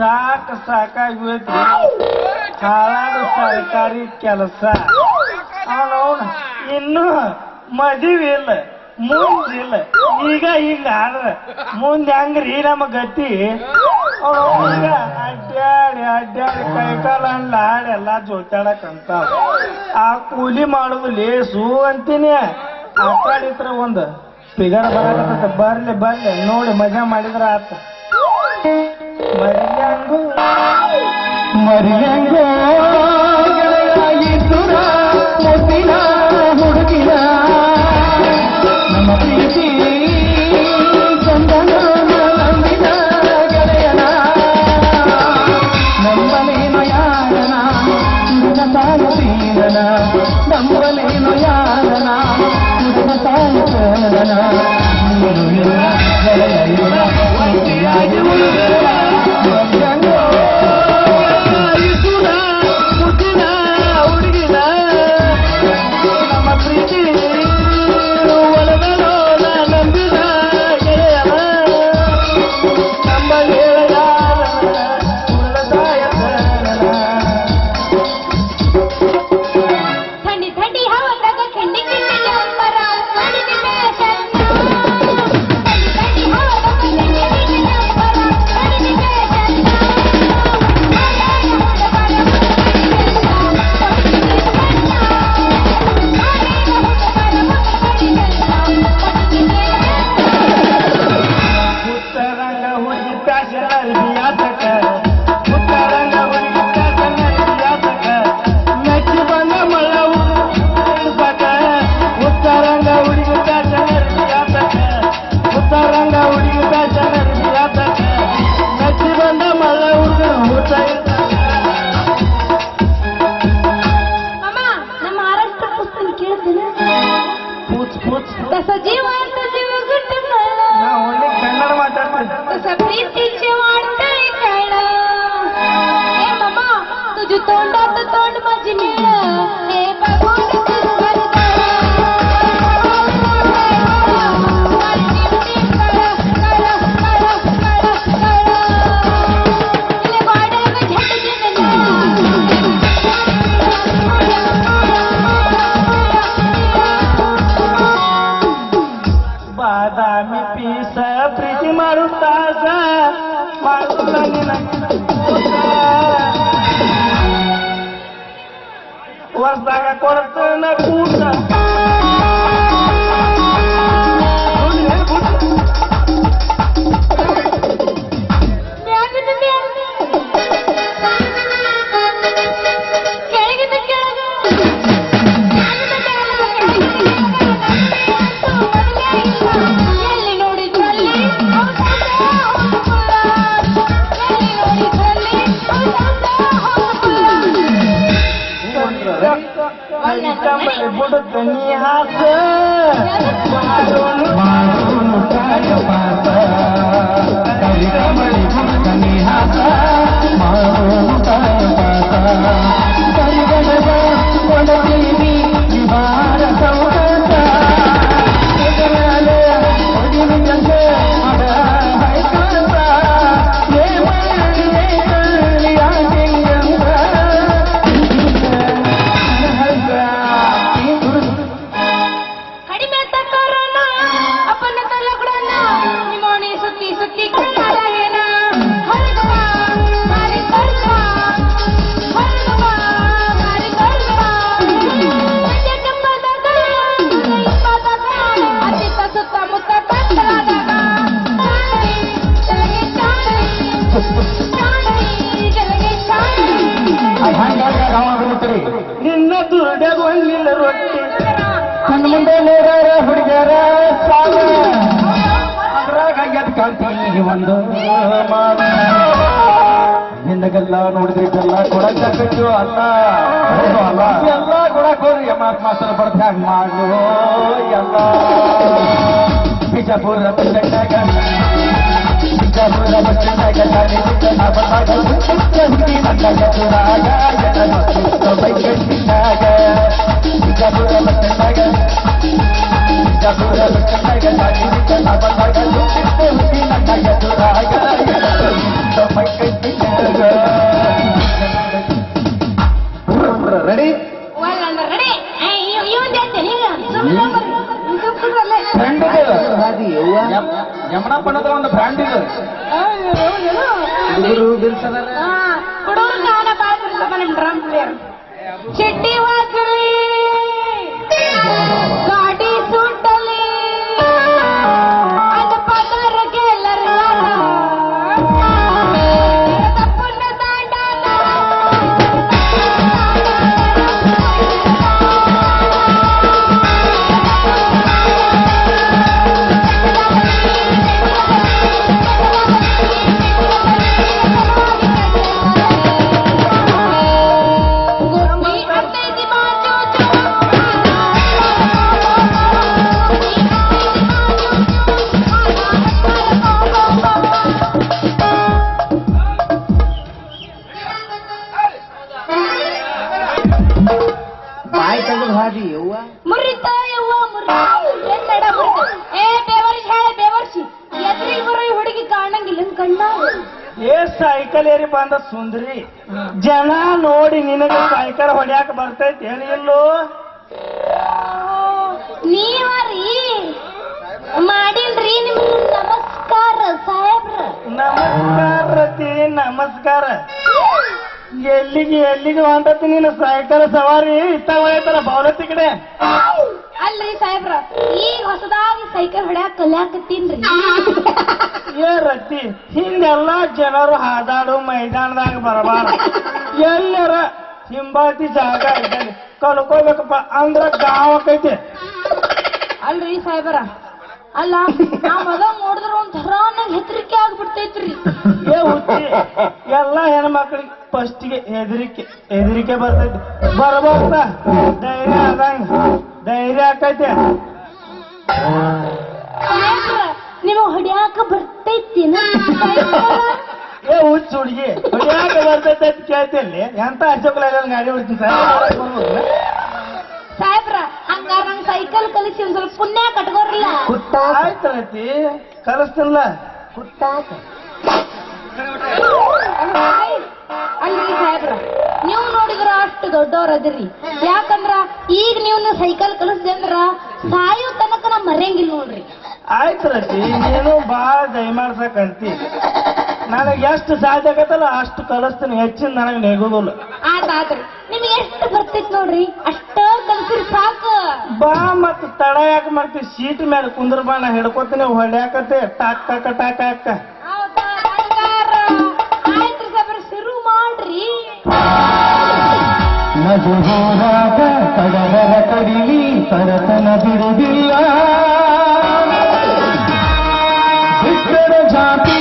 ಸಾಕು ಸಾಕಾಗಿ ಹೋಯ್ತು ಸರ್ಕಾರಿ ಕೆಲಸ. ಅವನವನು ಇನ್ನು ಮದುವೆ ಇಲ್ಲ ಮುಂದಿಲ್ಲ ಈಗ ಹಿಂಗ ಆದ್ರ ಮುಂದೆ ಹಂಗ್ರಿ ನಮ್ಮ ಗತಿ? ಈಗ ಅಡ್ಡಾಡಿ ಅಡ್ಡಾಡಿ ಕೈಕಾಲ ಆಡಿ ಎಲ್ಲ ಜೋತಾಡಕಂತ ಆ ಕೂಲಿ ಮಾಡೋದು ಲೇಸು ಅಂತೀನಿ. ಆಟಾಡಿತ್ರ ಒಂದು ಫಿಗರ್ ಬರಕತ್ತ ಬರ್ಲಿ ಬರ್ಲಿ, ನೋಡಿ ಮಜಾ ಮಾಡಿದ್ರ ಆತ. ಮರಿಯಂಗು ಹುಡುಗಿನ. ನಮ್ಮ ಪ್ರೀತಿ तोंडात तोंड मजनी हे बघून ಬಾದಾಮಿ ಪೀಸ ಪ್ರೀತಿ ಮಾಡುತ್ತಾಗ ಮಾಡುತ್ತಾನೆ ವರ್ಷದಾಗ ಕೊರತನ ಕೂಟ. ಎಲ್ಲಿ नवी कमल बुडत निहास मारून काय पास नवी कमल बुडत निहास मारून काय पास परिगणना कोणती मी विवाह ನಿನ್ನಗೆಲ್ಲ ನೋಡಿದ್ರಿಗೆಲ್ಲ ಕೊಡಕ್ಕ ಬಿಟ್ಟು ಅಲ್ಲ. ಹೌದು ಅಲ್ಲ. ಎಲ್ಲ ಕೊಡಕ್ ಹೋದ್ರಿ ಎಮಾತ್ ಮಾಸ್ತರ ಬರ್ದ ಹಂಗ ಮಾಡು ಎಲ್ಲ ಬಿಜಾಪುರ ಬಸ್ಟ್ಯಾಂಡಾಗ ಬಿಜಾಪುರ ಬಸ್ಟ್ಯಾಂಡಾಗ ಗಾಡಿ. ಬಿಟ್ಟ ನಾ ಬಂದಾಗ ಹುಡುಗಿ ನನ್ನ ಬೈಕಟ್ಟಿನಾಗ ಯಮನಪ್ಪನದ ಒಂದು ಬ್ರ್ಯಾಂಡ್ ಇದು. ಹುಡುಗರು ಗಾನ ಪಾಡ್ತಿರ್ತಪ್ಪ ನಿಮ್ ಡ್ರಮ್ ಪ್ಲೇಯರ್ ಚಿಟ್ಟಿ ಸುಂದ್ರಿ. ಜನ ನೋಡಿ ನಿನಗೆ ಕಾಯ್ಕರ ಹೊಡ್ಯಾಕ ಬರ್ತೈತಿ ಹೇಳಿ ಇಲ್ಲೋ ನೀವರಿ? ಮಾಡಿಲ್ರಿ ನಿಮ್ಗೆ ನಮಸ್ಕಾರ ಸಾಹೇಬ್ರ. ನಮಸ್ಕಾರ ರತಿ ನಮಸ್ಕಾರ. ಎಲ್ಲಿಗೆ ಎಲ್ಲಿಗೆ ಹೊಂಟತಿ ನೀನು ಸೈಕಲ್ ಸವಾರಿ? ಇತ್ತ ಹೋಯ್ತಲ್ಲ ಬೌಲತ್ತಿ ಕಡೆ. ಅಲ್ರಿ ಸಾಹೇಬ್ರ ಈಗ ಹೊಸದಾಗಿ ಸೈಕಲ್ ಹೊಡ್ಯಾಕ ಕಲ್ಯಾಕತ್ತೀನ್ರಿ. ಏ ರತಿ ಹಿಂದೆಲ್ಲ ಜನರು ಹಾದಾಡು ಮೈದಾನದಾಗ ಬರಬಾರ. ಎಲ್ಲರ ಹಿಂಬಾತಿ ಜಾಗ ಇದ್ದಲ್ಲಿ ಕಲ್ಕೋಬೇಕಪ್ಪ ಅಂದ್ರ ಗಾವಕೈತಿ ಅಲ್ರಿ ಸಾಹೇಬ್ರ ಅಲ್ಲ ಆ ಮಗ ನೋಡಿದ್ರ ಒಂಥರ ನಂಗೆ ಹೆದರಿಕೆ ಆಗ್ಬಿಡ್ತೈತ್ರಿ. ಏ ಹುಚ್ಚಿ ಎಲ್ಲ ಹೆಣ್ಮಕ್ಳಿಗೆ ಫಸ್ಟ್ಗೆ ಹೆದರಿಕೆ ಹೆದರಿಕೆ ಬರ್ತೈತಿ. ಬರ್ಬೋದ ಧೈರ್ಯ ಆದಂಗ ಧೈರ್ಯ ಆಕೈತಿ. ನೀವು ಹೊಡ್ಯಾಕ ಬರ್ತೈತಿ ಏ ಹುಚ್ಚ ಹುಡುಗಿ ಹೊಡ್ಯಾಕ ಬರ್ತೈತೆ ಅಂತ ಕೇಳ್ತೀನಿ ಎಂತ ಅಶೋಕ್ ಗಾಡಿ ಹೊಡ್ತೀನಿ ಸರ್ ಸೈಕಲ್ ಕಲಿಸಿ ಒಂದ್ ಸ್ವಲ್ಪ ಪುಣ್ಯ ಕಟ್ಕೋರಲ್ಲ ಆಯ್ತು ರತಿ ಕಲಿಸ್ತಿಲ್ಲ ಅಲ್ರಿ ಸಾಹೇಬ್ರ ನೀವು ನೋಡಿದ್ರ ಅಷ್ಟು ದೊಡ್ಡವ್ರ ಅದಿರಿ. ಯಾಕಂದ್ರ ಈಗ ನೀವು ಸೈಕಲ್ ಕಲಿಸ್ದೆ ಅಂದ್ರ ಸಾಯೋ ತನಕ ನಾ ಮರೆಯಂಗಿಲ್ಲ ನೋಡ್ರಿ. ಆಯ್ತು ರತಿ ನೀನು ಬಾಳ ದಯಮಾಡ್ಸಕಂತಿ ನನಗೆ ಎಷ್ಟು ಸಾಧ್ಯ ಆಗತ್ತಲ್ಲ ಅಷ್ಟು ಕಲಿಸ್ತೀನಿ ಹೆಚ್ಚಿನ ನನಗೆ ನೆಗೋದಿಲ್ಲ ಆತ ಆತ್ರಿ. ನಿಮ್ಗೆ ಎಷ್ಟು ಬರ್ತೈತ್ ನೋಡ್ರಿ? ಅಷ್ಟ ಕಲ್ಸಿರ್ ಸಾಕು. ಬಾ ಮತ್ ತಡ ಯಾಕೆ ಮಾಡ್ತೀವಿ ಸೀಟ್ ಮೇಲೆ ಕುಂದ್ರ ಬಾ ನಾ ಹಿಡ್ಕೊತೀನಿ ಹೊಡ್ಯಾಕತ್ತೆ. ಟಾಕ್ ಟಾಕ ಟಾಕ ಅಕ್ಕ ಹೌದಾ? ಬಂಗಾರ ಆಯ್ತ್ರಿ ಸಾಹೇಬ್ರ ಶುರು ಮಾಡ್ರಿ. ನಗು ಹೋರಾಟ ಕಡಲರ ಕಡಿಲಿ ತರತನ ಬಿಡುವುದಿಲ್ಲ ಬಿಟ್ಟರ ಜಾತಿ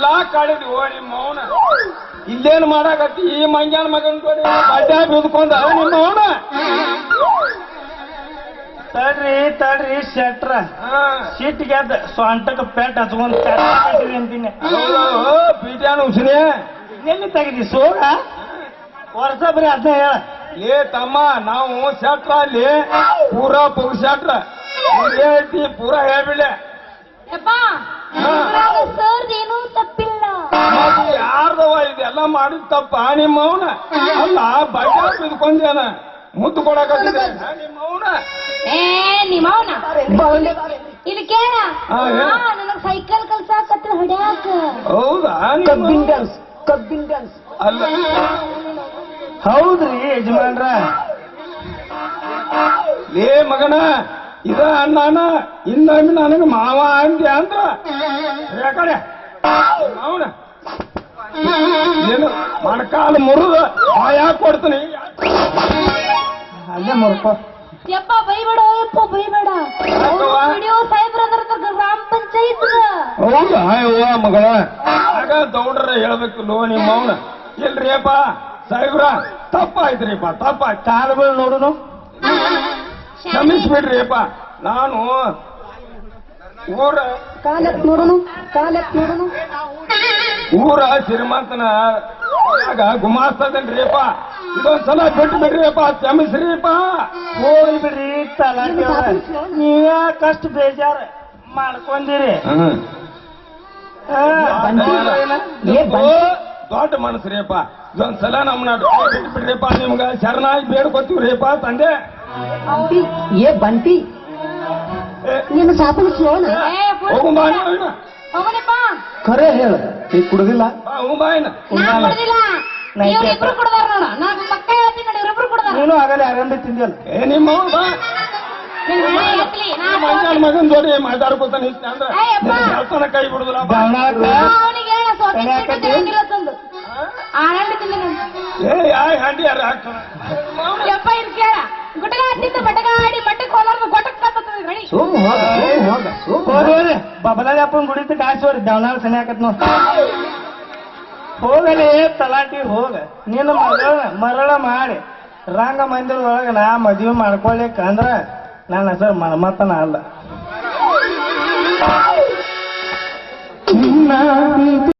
ಎಲ್ಲಾ ಕಳೆದು ಓಡಿ ಮೌನ. ಇಲ್ಲೇನ್ ಮಾಡಾಕತ್ತಿ? ಈ ಮಂಗ್ಯಾನ ಮಗನ್ ಕೊಡಿ ಬಡ್ಡ ಬಿದ್ಕೊಂಡ ನಿಮ್ಮ ಮೌನ. ತಡ್ರಿ ತಡ್ರಿ ಶೆಟ್ರ. ಸಿಟ್ ಗೆದ್ದ ಸ್ವಂಟಕ್ಕೆ ಪೆಟ್ ಹಚ್ಕೊಂಡ್ ಕಟ್ಟಿ ಅಂತೀನಿ ಪೀಟ್ಯಾನ ಉಸಿನೇ ಎಲ್ಲಿ ತೆಗಿದಿ ಸೋಗ? ವರ್ಷ ಬರೀ ಅದನ್ನ ಹೇಳ. ಏ ತಮ್ಮ ನಾವು ಶೆಟ್ರ ಅಲ್ಲಿ. ಪೂರಾ ಪುಗ್ ಶೆಟ್ರ. ಪೂರಾ ಹೇಳ್ಬಿಡ್ಲೆ ಯಪ್ಪ ಮಾಡಿದ ತಪ್ಪ ನಿಮ್ಮ ಮೌನ. ಅಲ್ಲ ಬಡ್ಡ ಬಿದ್ಕೊಂಡೇನ ಮುದ್ದು ಕೊಡಕ ನಿಮ್ಮ ಏ ನಿಮ್ಮವನ ಇಲ್ಲಿ ಕೇಳ. ನನಗ್ ಸೈಕಲ್ ಕಲ್ಸಾಕತ್ರ ಹೊಡ್ಯಾಕ. ಹೌದಾ? ಕಬ್ಬಿನ ಡ್ಯಾನ್ಸ್ ಕಬ್ಬಿನ ಡ್ಯಾನ್ಸ್ ಅಲ್ಲ. ಹೌದ್ರಿ ಯಜಮಾನ್ರ. ಲೇ ಮಗನ ಇದ ಅಣ್ಣನ ಇನ್ನೊಮ್ಮೆ ನನಗೆ ಮಾವ ಅಂದ್ಯ ಅಂದ್ರ? ಯಾಕಡೆ ಮಾವನ ಏನು? ಮಣಕಾಲ ಮುರಿದ ಯಾಕೆ ಕೊಡ್ತೀನಿ. ಅಲ್ಲೇ ಮುರ್ಕೋ. ಯಪ್ಪ ಬೈಬೇಡ ಯಪ್ಪ ಬೈಬೇಡ? ವಿಡಿಯೋ ಸಾಹೇಬ್ರ ಗ್ರಾಮ ಪಂಚಾಯತ್. ಹೌದು ಯವ್ವ ಮಗಳ. ಆಗ ದೌಡ್ರ ಹೇಳ್ಬೇಕು ಲೋ ನಿಮ್ಮ ಮೌನ ಇಲ್ರಿಯಪ್ಪ ಸಾಹೇಬ್ರ ತಪ್ಪಾಯ್ತ್ರಿಪ್ಪ ತಪ್ಪಾಯ್ತು ಕಾಲುಗಳು ನೋಡುನು. ಕ್ಷಮಿಸ್ಬಿಡ್ರಿಯಪ್ಪ. ನಾನು ಊರ ಕಾಲಕ್ ನೋಡುನು ಕಾಲಕ್ ನೋಡೋಣ ಊರ ಶ್ರೀಮಂತನ ಆಗ ಗುಮಾಸ್ತದನ್ರಿಯಪ್ಪ. ಇದೊಂದ್ಸಲ ಬಿಟ್ಟು ಬಿಡ್ರಿಯಪ್ಪ ಕ್ಷಮಿಸ್ರಿಯಪ್ಪ. ಹೋಗಿ ಬಿಡ್ರಿ ನೀವ ಕಷ್ಟ ಬೇಜಾರ ಮಾಡ್ಕೊಂಡಿರಿ? ದೊಡ್ಡ ಮನಸ್ರಿಯಪ್ಪ. ಇದೊಂದ್ಸಲ ನಮ್ಮನ್ನ ಬಿಟ್ಟು ಬಿಡ್ರಿಯಪ್ಪ ನಿಮ್ಗ ಶರಣಾಗಿ ಬೇಡ್ಕೊತೀವ್ರಿಯಪ್ಪ ತಂದೆ. ಏ ಬಂಟಿ ನಿಮ್ಮ ಸಾಕು ಸಾಪನ ಸ್ಲೋನ ಹೋಗು ಖರೆ ಹೇಳ. ನೀ ಕುಡುದಿಲ್ಲ? ಕುಡ್ದಾರ ನೋಡ. ನಾನು ಮಕ್ಕ ಹೇಳ್ತೀನಿ ನೋಡಿ ಇವ್ರಿಬ್ರು ಕುಡ್ದಾರ. ನೀನು ಆಗಲೇ ಅರಂಬಿ ತಿಂದಿಯಲ್ಲ. ಏ ನಿಮ್ಮ ಅವ್ವ ಬಾ. ನಿನ್ ಹಣೆ ಎತ್ಲಿ, ನಾ ಮಂಜಾನ ಮಗನ್ ಜೋಡಿ ಮಾತಾಡ್ಕೊತ ನಿಂತ ಅಂದ್ರೆ? ಏಯಪ್ಪ. ನಿನ್ನ ಕೈ ಬಿಡುದಿಲ್ಲ ಬಾ. ಅವನಿಗೆ ಹೇಳ ತಿಂದ. ಏ ಹಂಡಿ ಯಾರು ಹಾಕ್ತಾನ? ಯಪ್ಪ ಇದ್ ಕೇಳ. ಗುಟಕ ಮಟ್ಟಕ್ಕೆ ಹೋಲಾರ್ದು ಗಡಿ ಸುಮ್ ಹೋಗ ಸುಮ್ ಹೋಗ ಸುಮ್ ಹೋಗ. ಹೋಗೋರಿ ಬಬಲಾಯಪ್ಪನ ಗುಡಿತ ಕಾಸೋರಿ ದವನಾಳ ಸನಿ ಹಾಕತ್ ನೋಡ್. ಹೋಗಲಿ ತಲಾಟಿ ಹೋಗ. ನಿನ್ನ ಮರಳ ಮರಳ ಮಾಡಿ. ರಂಗ ಮಂದಿರದೊಳಗ ನಾ ಮದುವೆ ಮಾಡ್ಕೊಳ್ಲಿಕ್ಕ ಅಂದ್ರ ನನ್ನ ಹೆಸರು ಮನ್ಮತನ ಅಲ್ಲ.